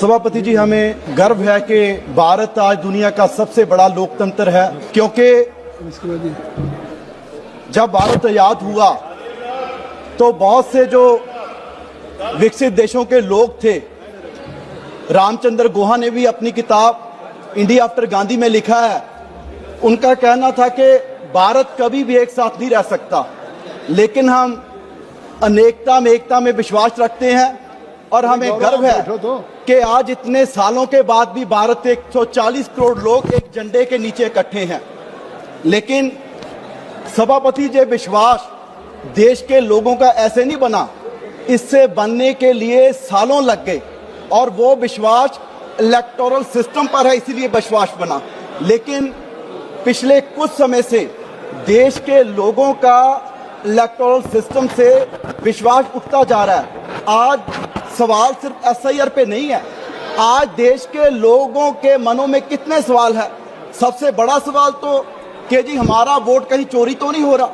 सभापति जी, हमें गर्व है कि भारत आज दुनिया का सबसे बड़ा लोकतंत्र है, क्योंकि जब भारत आज़ाद हुआ तो बहुत से जो विकसित देशों के लोग थे, रामचंद्र गुहा ने भी अपनी किताब इंडिया आफ्टर गांधी में लिखा है। उनका कहना था कि भारत कभी भी एक साथ नहीं रह सकता, लेकिन हम अनेकता में, एकता में विश्वास रखते हैं। और हमें गर्व है कि आज इतने सालों के बाद भी भारत 140 करोड़ लोग एक झंडे के नीचे इकट्ठे हैं। लेकिन सभापति जी विश्वास देश के लोगों का ऐसे नहीं बना इससे बनने के लिए सालों लग गए और वो विश्वास इलेक्टोरल सिस्टम पर है इसीलिए विश्वास बना। लेकिन पिछले कुछ समय से देश के लोगों का इलेक्टोरल सिस्टम से विश्वास उठता जा रहा है। आज सवाल सिर्फ़ एस पे नहीं है। आज देश के लोगों के मनों में कितने सवाल है? सबसे बड़ा सवाल तो कि जी हमारा वोट कहीं चोरी तो नहीं हो रहा?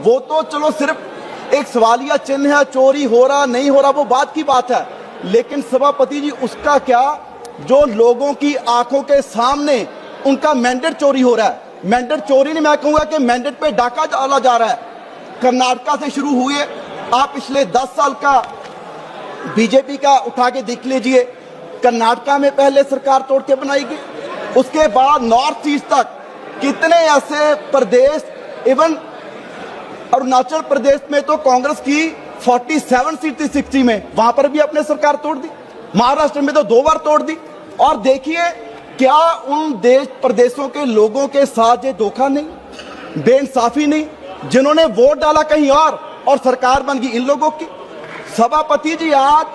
वो तो चलो सिर्फ़ एक सवालिया चिन्ह है, चोरी हो रहा, नहीं हो रहा, वो बात की बात है। लेकिन सभापति जी, उसका क्या? जो लोगों की आँखों के सामने उनका मैंडेट चोरी हो रहा है। मैंडेट चोरी नहीं, मैं कहूँगा कि मैंडेट पे डाका डाला जा रहा है। कर्नाटका से शुरू हुए, आप पिछले 10 साल का बीजेपी का उठा के देख लीजिए, कर्नाटका में पहले सरकार तोड़ के बनाई गई। उसके बाद नॉर्थ ईस्ट तक कितने ऐसे प्रदेश, इवन अरुणाचल प्रदेश में तो कांग्रेस की 47 सीट थी 60 में, वहाँ पर भी अपने सरकार तोड़ दी। महाराष्ट्र में तो दो बार तोड़ दी। और देखिए, क्या उन देश प्रदेशों के लोगों के साथ ये धोखा नहीं, बेइंसाफी नहीं, जिन्होंने वोट डाला कहीं और और सरकार बन गई इन लोगों की? सभापति जी आज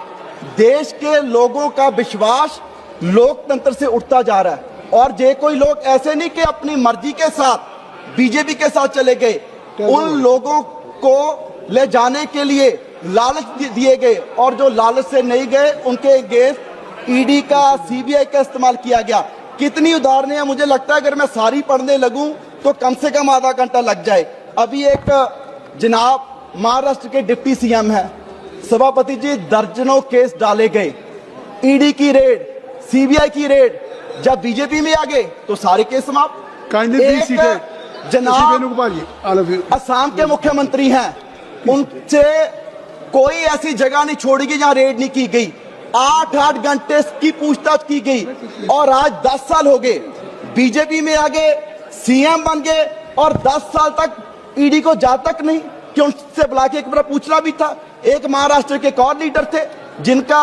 देश के लोगों का विश्वास लोकतंत्र से उठता जा रहा है। और जे कोई लोग ऐसे नहीं कि अपनी मर्ज़ी के साथ बीजेपी के साथ चले गए उन लोगों को ले जाने के लिए लालच दिए गए। और जो लालच से नहीं गए उनके अगेंस्ट ईडी का सीबीआई का इस्तेमाल किया गया। कितनी उदाहरणें हैं मुझे लगता है अगर मैं सारी पढ़ने लगूं तो कम से कम आधा घंटा लग जाए। अभी एक जनाब महाराष्ट्र के डिप्टी सीएम है। सभापति जी दर्जनों केस डाले गए। ईडी की रेड सीबीआई की रेड जब बीजेपी में आ गए तो सारे केस समाप्त। जनाब. असम के मुख्यमंत्री हैं। उनसे कोई ऐसी जगह नहीं छोड़ी गई जहाँ रेड नहीं की गई। आठ आठ घंटे की पूछताछ की गई। और आज दस साल हो गए। बीजेपी में आ गए सीएम बन गए और दस साल तक ईडी को जा तक नहीं कि उनसे बुला के एक बार पूछना भी था। एक महाराष्ट्र के एक और लीडर थे, जिनका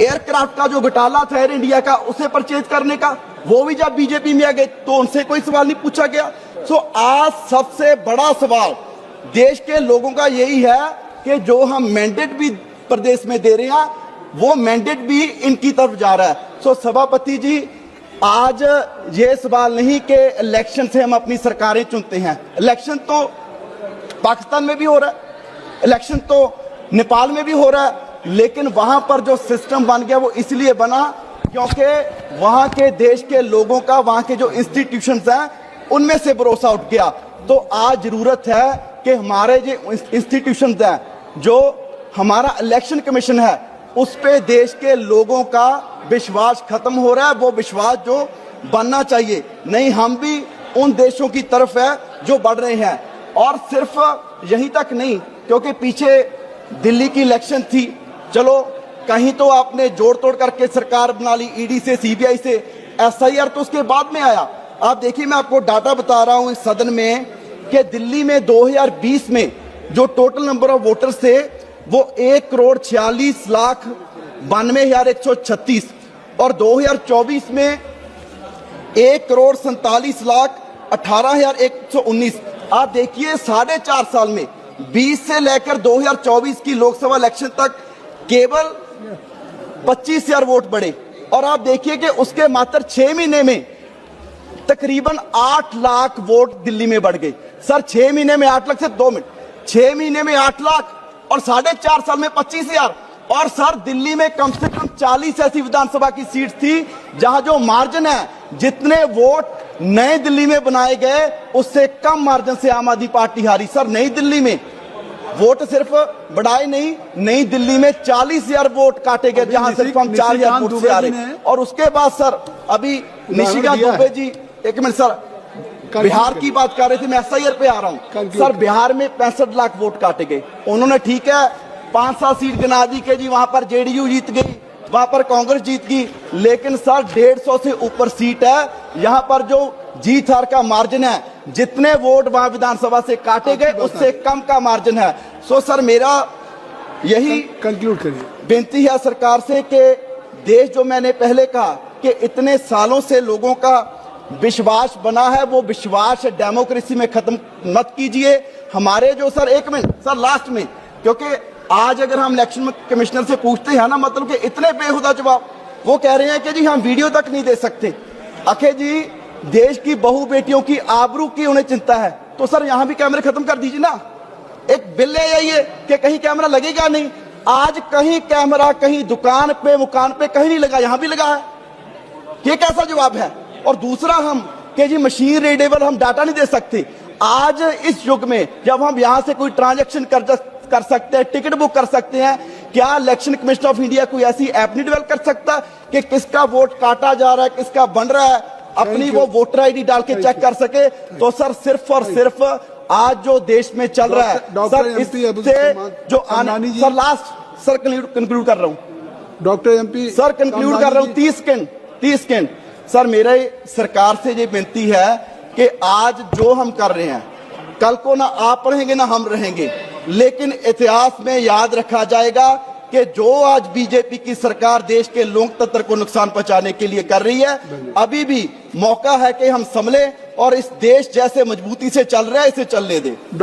एयरक्राफ्ट का जो घोटाला था एयर इंडिया का, उसे परचेज करने का, वो भी जब बीजेपी में आ गए तो उनसे कोई सवाल नहीं पूछा गया। सो आज सबसे बड़ा सवाल देश के लोगों का यही है कि जो हम मैंडेट भी प्रदेश में दे रहे हैं, वो मैंडेट भी इनकी तरफ़ जा रहा है। सो सभापति जी, आज ये सवाल नहीं कि इलेक्शन से हम अपनी सरकारें चुनते हैं। इलेक्शन तो पाकिस्तान में भी हो रहा है। इलेक्शन तो नेपाल में भी हो रहा है, लेकिन वहाँ पर जो सिस्टम बन गया वो इसलिए बना क्योंकि वहाँ के देश के लोगों का, वहाँ के जो इंस्टीट्यूशन हैं, उनमें से भरोसा उठ गया। तो आज ज़रूरत है कि हमारे जो इंस्टीट्यूशन हैं, जो हमारा इलेक्शन कमीशन है, उस पे देश के लोगों का विश्वास खत्म हो रहा है, वो विश्वास जो बनना चाहिए। नहीं, हम भी उन देशों की तरफ़ है जो बढ़ रहे हैं। और सिर्फ़ यहीं तक नहीं क्योंकि पीछे दिल्ली की इलेक्शन थी। चलो, कहीं तो आपने जोड़ तोड़ करके सरकार बना ली ईडी से सीबीआई से। एसआईआर तो उसके बाद में आया। आप देखिए, मैं आपको डाटा बता रहा हूँ इस सदन में कि दिल्ली में 2020 में जो टोटल नंबर ऑफ़ वोटर्स थे, वो एक करोड़ छियालीस लाख बानवे हज़ार एक सौ छत्तीस। और 2024 में एक करोड़ सैतालीस लाख अठारह हज़ार एक सौ उन्नीस। आप देखिए, साढ़े चार साल में 20 से लेकर 2024 की लोकसभा इलेक्शन तक केवल पच्चीस हज़ार वोट बढ़े। और आप देखिए कि उसके मात्र छह महीने में तकरीबन आठ लाख वोट दिल्ली में बढ़ गए। सर, छह महीने में आठ लाख से दो मिनट। छह महीने में आठ लाख और साढ़े चार साल में पच्चीस हज़ार। और सर, दिल्ली में कम से कम चालीस ऐसी विधानसभा की सीट थी जहाँ जो मार्जिन है, जितने वोट नए दिल्ली में बनाए गए उससे कम मार्जिन से आम आदमी पार्टी हारी। सर नई दिल्ली में वोट सिर्फ़ बढ़ाए नहीं नई दिल्ली में चालीस हज़ार वोट काटे गए जहाँ सिर्फ़ हम चार हज़ार वोट से आ रहे और उसके बाद सर अभी निशिकांत दुबे जी एक मिनट सर बिहार की बात कर रहे थे मैं एस पे आ रहा हूँ। सर बिहार में पैंसठ लाख वोट काटे गए। उन्होंने ठीक है पाँच सात सीट गिना दी के जी वहाँ पर जेडीयू जीत गई वहाँ पर कांग्रेस जीत गई लेकिन सर डेढ़ सौ से ऊपर सीट है यहाँ पर जो जीत हार का मार्जिन है जितने वोट वहाँ विधानसभा से काटे गए उससे कम का मार्जिन है। सो सर मेरा यही कंक्लूड करिए। बेनती है सरकार से कि देश जो मैंने पहले कहा कि इतने सालों से लोगों का विश्वास बना है वो विश्वास डेमोक्रेसी में खत्म मत कीजिए। हमारे जो सर एक मिनट सर लास्ट में क्योंकि आज अगर हम इलेक्शन कमिश्नर से पूछते हैं ना मतलब कि इतने बेहुदा जवाब वो कह रहे हैं कि जी हम वीडियो तक नहीं दे सकते। अखे जी, देश की बहु बेटियों की आबरू की उन्हें चिंता है। तो सर, यहाँ भी कैमरे खत्म कर दीजिए ना। एक बिल ले आइए कि कहीं कैमरा लगेगा नहीं। आज कहीं कैमरा, कहीं दुकान पे, मुकान पे कहीं नहीं लगा, यहाँ भी लगा है। ये कैसा जवाब है? और दूसरा हम, कि जी मशीन रीडेबल हम डाटा नहीं दे सकते। आज इस युग में जब हम यहाँ से कोई ट्रांजेक्शन कर कर सकते हैं, टिकट बुक कर सकते हैं क्या इलेक्शन कमीशन ऑफ़ इंडिया कोई ऐसी ऐप नहीं डेवलप कर सकता कि किसका वोट काटा जा रहा है किसका बन रहा है? अपनी वो वोटर आईडी डाल के चेक कर सके। तो सर सिर्फ़ और सिर्फ़ आज जो देश में चल रहा है सर इससे जो आने सर लास्ट सर कंक्लूड कर रहा हूँ। डॉक्टर एमपी सर कंक्लूड कर रहा हूँ। तीस सेकंड तीस सेकंड सर मेरे सरकार से ये विनती है कि आज जो हम कर रहे हैं कल को ना आप रहेंगे ना हम रहेंगे। लेकिन इतिहास में याद रखा जाएगा कि जो आज बीजेपी की सरकार देश के लोकतंत्र को नुकसान पहुँचाने के लिए कर रही है अभी भी मौका है कि हम संभले और इस देश जैसे मजबूती से चल रहा है इसे चलने दें।